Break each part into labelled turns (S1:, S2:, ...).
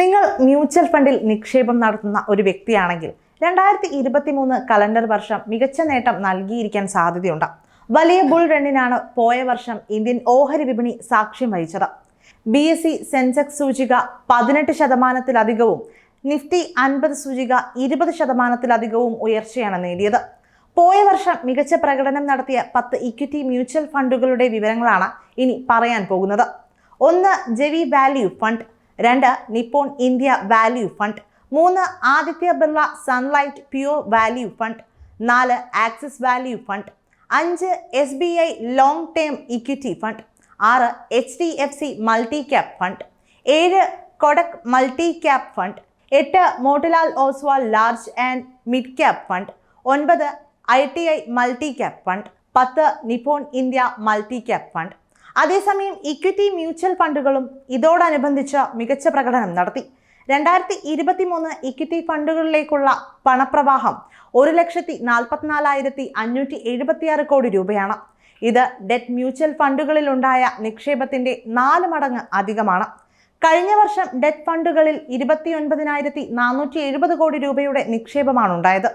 S1: നിങ്ങൾ മ്യൂച്വൽ ഫണ്ടിൽ നിക്ഷേപം നടത്തുന്ന ഒരു വ്യക്തിയാണെങ്കിൽ രണ്ടായിരത്തി ഇരുപത്തി മൂന്ന് കലണ്ടർ വർഷം മികച്ച നേട്ടം നൽകിയിരിക്കാൻ സാധ്യതയുണ്ട്. വലിയ ബുൾ റണ്ണിനാണ് പോയ വർഷം ഇന്ത്യൻ ഓഹരി വിപണി സാക്ഷ്യം വഹിച്ചത്. ബി എസ് സി സെൻസെക്സ് സൂചിക പതിനെട്ട് ശതമാനത്തിലധികവും നിഫ്റ്റി അൻപത് സൂചിക ഇരുപത് ശതമാനത്തിലധികവും ഉയർച്ചയാണ് നേടിയത്. പോയ വർഷം മികച്ച പ്രകടനം നടത്തിയ പത്ത് ഇക്വിറ്റി മ്യൂച്വൽ ഫണ്ടുകളുടെ വിവരങ്ങളാണ് ഇനി പറയാൻ പോകുന്നത്. ഒന്ന് ജെവി വാല്യൂ ഫണ്ട് രണ്ട് നിപ്പോൺ ഇന്ത്യ വാല്യൂ ഫണ്ട്. മൂന്ന് Aditya Birla Sun Life pure value fund. നാല് ആക്സിസ് വാല്യൂ ഫണ്ട്. അഞ്ച് S B I long term equity fund. ആറ് H D F C multi cap fund. ഏഴ് Kotak multi cap fund. എട്ട് Motilal Oswal large and mid cap fund. ഒൻപത് I T I multi cap fund. പത്ത് Nippon India multi cap fund. അതേസമയം equity mutual ഫണ്ടുകളും ഇതോടനുബന്ധിച്ച് മികച്ച പ്രകടനം നടത്തി. രണ്ടായിരത്തി ഇരുപത്തി മൂന്ന് ഇക്വിറ്റി ഫണ്ടുകളിലേക്കുള്ള പണപ്രവാഹം ഒരു ലക്ഷത്തി നാൽപ്പത്തിനാലായിരത്തി അഞ്ഞൂറ്റി എഴുപത്തിയാറ് കോടി രൂപയാണ്. ഇത് ഡെറ്റ് മ്യൂച്വൽ ഫണ്ടുകളിലുണ്ടായ നിക്ഷേപത്തിന്റെ നാല് മടങ്ങ് അധികമാണ്. കഴിഞ്ഞ വർഷം ഡെറ്റ് ഫണ്ടുകളിൽ ഇരുപത്തിയൊൻപതിനായിരത്തി നാനൂറ്റി എഴുപത് കോടി രൂപയുടെ നിക്ഷേപമാണ് ഉണ്ടായത്.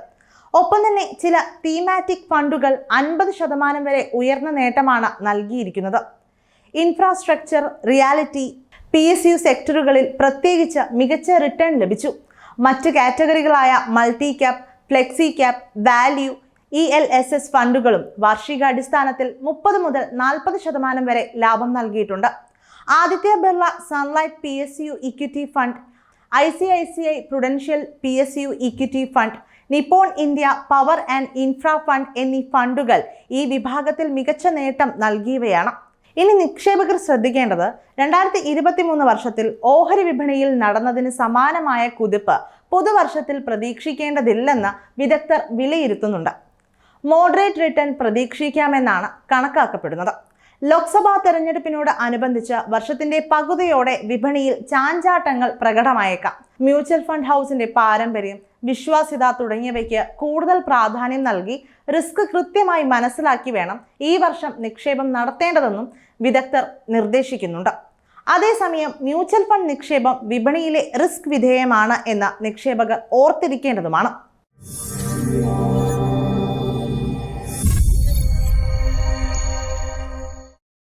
S1: ഒപ്പം തന്നെ ചില തീമാറ്റിക് ഫണ്ടുകൾ അൻപത് ശതമാനം വരെ ഉയർന്ന നേട്ടമാണ് നൽകിയിരിക്കുന്നത്. Infrastructure realty P S U സെക്ടറുകളിൽ പ്രത്യേകിച്ച് മികച്ച റിട്ടേൺ ലഭിച്ചു. മറ്റ് കാറ്റഗറികളായ multi cap flexi cap value E L S S ഫണ്ടുകളും വാർഷികാടിസ്ഥാനത്തിൽ മുപ്പത് മുതൽ നാൽപ്പത് ശതമാനം വരെ ലാഭം നൽകിയിട്ടുണ്ട്. Aditya Birla Sun Life P S U equity fund I C I C I prudential P S U equity fund Nippon India power and infra fund എന്നീ ഫണ്ടുകൾ ഈ വിഭാഗത്തിൽ മികച്ച നേട്ടം നൽകിയവയാണ്. ഇനി നിക്ഷേപകർ ശ്രദ്ധിക്കേണ്ടത് രണ്ടായിരത്തി ഇരുപത്തി മൂന്ന് വർഷത്തിൽ ഓഹരി വിപണിയിൽ നടന്നതിന് സമാനമായ കുതിപ്പ് പുതുവർഷത്തിൽ പ്രതീക്ഷിക്കേണ്ടതില്ലെന്ന് വിദഗ്ധർ വിലയിരുത്തുന്നുണ്ട്. മോഡറേറ്റ് റിട്ടേൺ പ്രതീക്ഷിക്കാമെന്നാണ് കണക്കാക്കപ്പെടുന്നത്. ലോക്സഭാ തെരഞ്ഞെടുപ്പിനോട് അനുബന്ധിച്ച് വർഷത്തിന്റെ പകുതിയോടെ വിപണിയിൽ ചാഞ്ചാട്ടങ്ങൾ പ്രകടമായേക്കാം. മ്യൂച്വൽ ഫണ്ട് ഹൗസിന്റെ പാരമ്പര്യം വിശ്വാസ്യത തുടങ്ങിയവയ്ക്ക് കൂടുതൽ പ്രാധാന്യം നൽകി റിസ്ക് കൃത്യമായി മനസ്സിലാക്കി വേണം ഈ വർഷം നിക്ഷേപം നടത്തേണ്ടതെന്നും വിദഗ്ധർ നിർദ്ദേശിക്കുന്നുണ്ട്. അതേസമയം മ്യൂച്വൽ ഫണ്ട് നിക്ഷേപം വിപണിയിലെ റിസ്ക് വിധേയമാണ് എന്ന് നിക്ഷേപകർ ഓർത്തിരിക്കേണ്ടതുമാണ്.